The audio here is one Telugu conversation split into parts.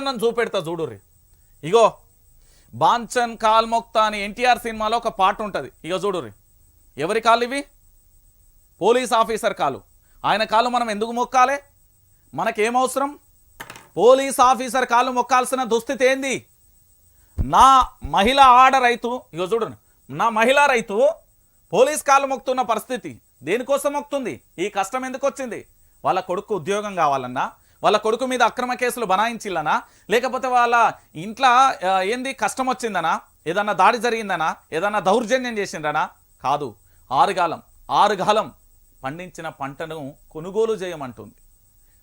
నన్ను చూపెడతా చూడుర్రి. ఇగో బాంచన్ కాల్మొక్త అని ఎన్టీఆర్ సినిమాలో ఒక పాట ఉంటుంది. ఇగో చూడుర్రి. ఎవరి కాళ్ళు ఇవి? పోలీస్ ఆఫీసర్ కాలు ఆయన కాలు మనం ఎందుకు మొక్కాలి? మనకేమవసరం పోలీస్ ఆఫీసర్ కాలు మొక్కాల్సిన దుస్థితి ఏంది? నా మహిళ ఆడ రైతు ఇగో చూడండి నా మహిళా రైతు పోలీస్ కాలు మొక్తున్న పరిస్థితి దేనికోసం మొక్తుంది? ఈ కష్టం ఎందుకు వచ్చింది వాళ్ళ కొడుకు ఉద్యోగం కావాలన్నా వాళ్ళ కొడుకు మీద అక్రమ కేసులు బనాయించిల్లనా? లేకపోతే వాళ్ళ ఇంట్లో ఏంది కష్టం వచ్చిందనా? ఏదన్నా దాడి జరిగిందనా? ఏదన్నా దౌర్జన్యం చేసిందనా కాదు. ఆరుగాలం ఆరుగాలం పండించిన పంటను కొనుగోలు చేయమంటుంది.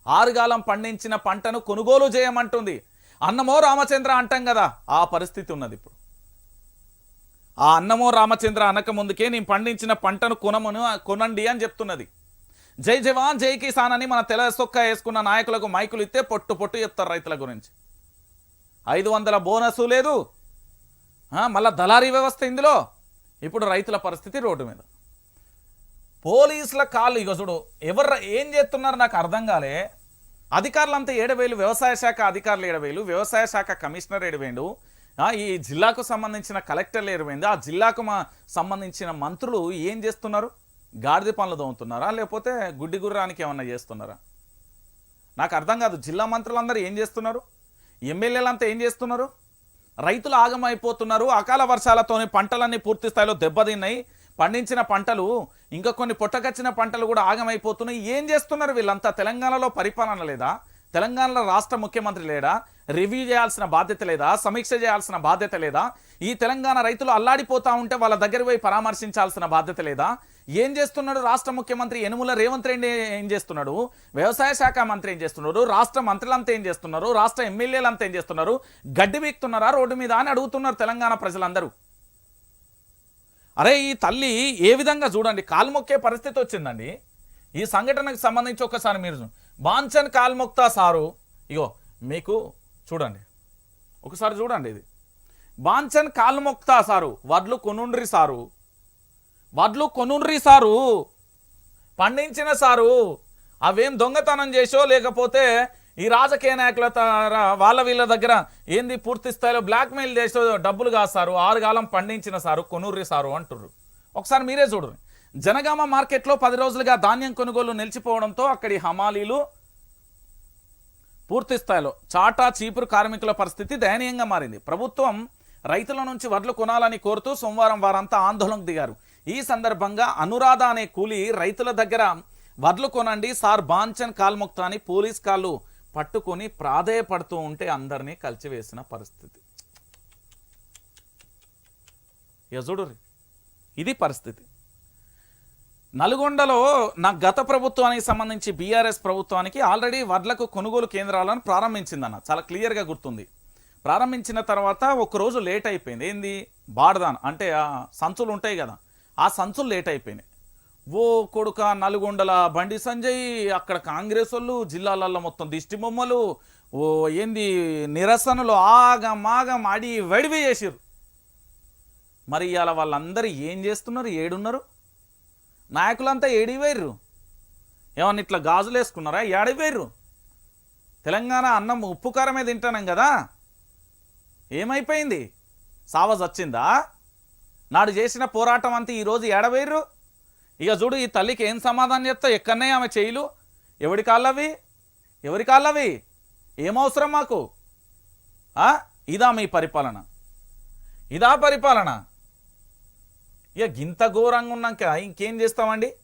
ఆరుగాలం పండించిన పంటను కొనుగోలు చేయమంటుంది. అన్నమో రామచంద్ర అంటాం కదా ఆ పరిస్థితి ఉన్నది ఇప్పుడు. ఆ అన్నమో రామచంద్ర అనక ముందుకే నేను పండించిన పంటను కొనమను కొనండి అని చెప్తున్నది. జై జవాన్ జై కిసాన్ అని మన తెల సొక్క వేసుకున్న నాయకులకు మైకులు ఇస్తే పొట్టు పొట్టు చెప్తారు రైతుల గురించి. ఐదు వందల బోనసు లేదు. మళ్ళా దళారీ వ్యవస్థ ఇందులో. ఇప్పుడు రైతుల పరిస్థితి రోడ్డు మీద. పోలీసుల కాళ్ళు ఇక చూడు ఎవరు ఏం చేస్తున్నారు నాకు అర్థం కాలే. అధికారులంతా ఏడవేలు వ్యవసాయ శాఖ అధికారులు ఏడవేలు వ్యవసాయ శాఖ కమిషనర్ ఏడవేండు ఈ జిల్లాకు సంబంధించిన కలెక్టర్లు ఏడవేండు ఆ జిల్లాకు మా సంబంధించిన మంత్రులు ఏం చేస్తున్నారు? గాడిద పనులు దోముతున్నారా లేకపోతే గుడ్డి గుర్రానికి ఏమన్నా చేస్తున్నారా? నాకు అర్థం కాదు జిల్లా మంత్రులందరూ ఏం చేస్తున్నారు? ఎమ్మెల్యేలంతా ఏం చేస్తున్నారు? రైతులు ఆగమైపోతున్నారు అకాల వర్షాలతోనే పంటలన్నీ పూర్తి స్థాయిలో దెబ్బతిన్నాయి పండించిన పంటలు ఇంకా కొన్ని పొట్టకచ్చిన పంటలు కూడా ఆగమైపోతున్నాయి. ఏం చేస్తున్నారు వీళ్ళంతా? తెలంగాణలో పరిపాలన లేదా? తెలంగాణలో రాష్ట్ర ముఖ్యమంత్రి లేడా? రివ్యూ చేయాల్సిన బాధ్యత లేదా? సమీక్ష చేయాల్సిన బాధ్యత లేదా? ఈ తెలంగాణ రైతులు అల్లాడిపోతా ఉంటే వాళ్ళ దగ్గర పోయి పరామర్శించాల్సిన బాధ్యత లేదా? ఏం చేస్తున్నాడు రాష్ట్ర ముఖ్యమంత్రి? యనుమల రేవంత్ రెడ్డి ఏం చేస్తున్నాడు? వ్యవసాయ శాఖ మంత్రి ఏం చేస్తున్నాడు? రాష్ట్ర మంత్రులంతా ఏం చేస్తున్నారు? రాష్ట్ర ఎమ్మెల్యేలంతా ఏం చేస్తున్నారు? గడ్డి వీక్తున్నారా రోడ్డు మీద అని అడుగుతున్నారు తెలంగాణ ప్రజలందరూ. అరే ఈ తల్లి ఏ విధంగా చూడండి కాలు మొక్కే పరిస్థితి వచ్చిందండి. ఈ సంఘటనకు సంబంధించి ఒకసారి మీరు చూ- బాంచన్ సారు. ఇగో మీకు చూడండి. ఒకసారి చూడండి ఇది. బాంచన్ కాల్ముక్తా సారు వడ్లు కొనుండ్రి సారు. వడ్లు కొనుండ్రి సారు పండించిన సారు అవేం దొంగతనం చేసో లేకపోతే ఈ రాజకీయ నాయకుల వాళ్ళ వీళ్ళ దగ్గర ఏంది పూర్తి స్థాయిలో బ్లాక్మెయిల్ చేసో డబ్బులు కాస్తారు ఆరుగాలం పండించిన సారు కొనుర్రి సారు అంటుర్రు. ఒకసారి మీరే చూడండి. జనగామ మార్కెట్లో పది రోజులుగా ధాన్యం కొనుగోలు నిలిచిపోవడంతో అక్కడి హమాలీలు పూర్తి స్థాయిలో చాటా చీపురు కార్మికుల పరిస్థితి దయనీయంగా మారింది. ప్రభుత్వం రైతుల నుంచి వడ్లు కొనాలని కోరుతూ సోమవారం వారంతా ఆందోళనకు దిగారు. ఈ సందర్భంగా అనురాధ అనే కూలి రైతుల దగ్గర వడ్లు కొనండి సార్ బాంచన్ కాల్ముక్త అని పోలీస్ కాళ్ళు పట్టుకొని ప్రాధేయపడుతూ ఉంటే అందరినీ కలిచివేసిన పరిస్థితి. యజుడు ఇది పరిస్థితి. నల్గొండలో నా గత ప్రభుత్వానికి సంబంధించి బీఆర్ఎస్ ప్రభుత్వానికి ఆల్రెడీ వడ్లకు కొనుగోలు కేంద్రాలను ప్రారంభించిందన్న. చాలా క్లియర్గా గుర్తుంది. ప్రారంభించిన తర్వాత ఒకరోజు లేట్ అయిపోయింది. ఏంది? బాడదాన్ అంటే ఆ సంచులు ఉంటాయి కదా. ఆ సంచులు లేట్ అయిపోయినాయి. ఓ కొడుక నల్గొండల బండి సంజయ్ అక్కడ కాంగ్రెస్ వాళ్ళు జిల్లాలలో మొత్తం దిష్టి బొమ్మలు ఓ ఏంది? నిరసనలు ఆగం ఆగం అడి వడివి చేసిర్రు. మరి ఇవాళ వాళ్ళందరూ ఏం చేస్తున్నారు? ఏడున్నారు? నాయకులంతా ఏడివేర్రు. ఏమన్నా ఇట్లా గాజులు వేసుకున్నారా? ఏడివేర్రు. తెలంగాణ అన్నం ఉప్పు కారమే తింటానం కదా. ఏమైపోయింది? సావజ్ వచ్చిందా నాడు చేసిన పోరాటం అంతా ఈరోజు ఏడవేర్రు. ఇక చూడు ఈ తల్లికి ఏం సమాధానం చెప్తా? ఎక్కడనే ఆమె చేయిలు. ఎవడి కాళ్ళవి? ఎవరి కాళ్ళవి? ఏమవసరం మాకు? ఆ? ఇదా మీ పరిపాలన. ఇదా పరిపాలన. ఇక గింత ఘోరంగా ఉన్నాక ఇంకేం చేస్తామండి?